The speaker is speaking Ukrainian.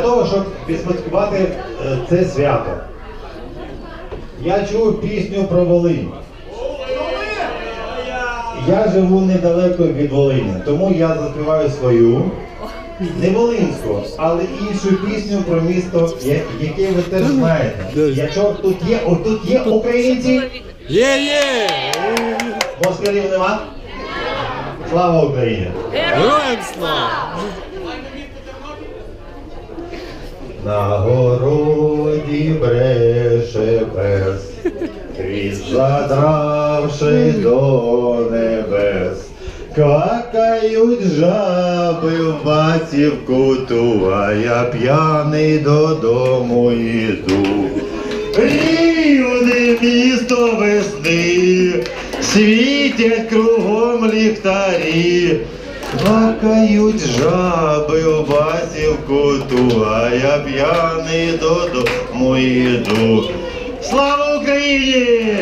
Для того, щоб відсвяткувати е, це свято. Я чув пісню про Волинь. Я живу недалеко від Волині, тому я заспіваю свою, не волинську, але іншу пісню про місто, яке ви теж знаєте. Якщо тут є, отут є українці, Є, є! москалів нема. Слава Україні! Героям слава! На городі бреше пес, хвіст задравши до небес. Какають жаби в бацівку ту, а я п'яний додому йду. Рівне місто весни, світять кругом ліхтарі. Плакають жаби у басівку ту, а я п'яний додому йду. Слава Україні!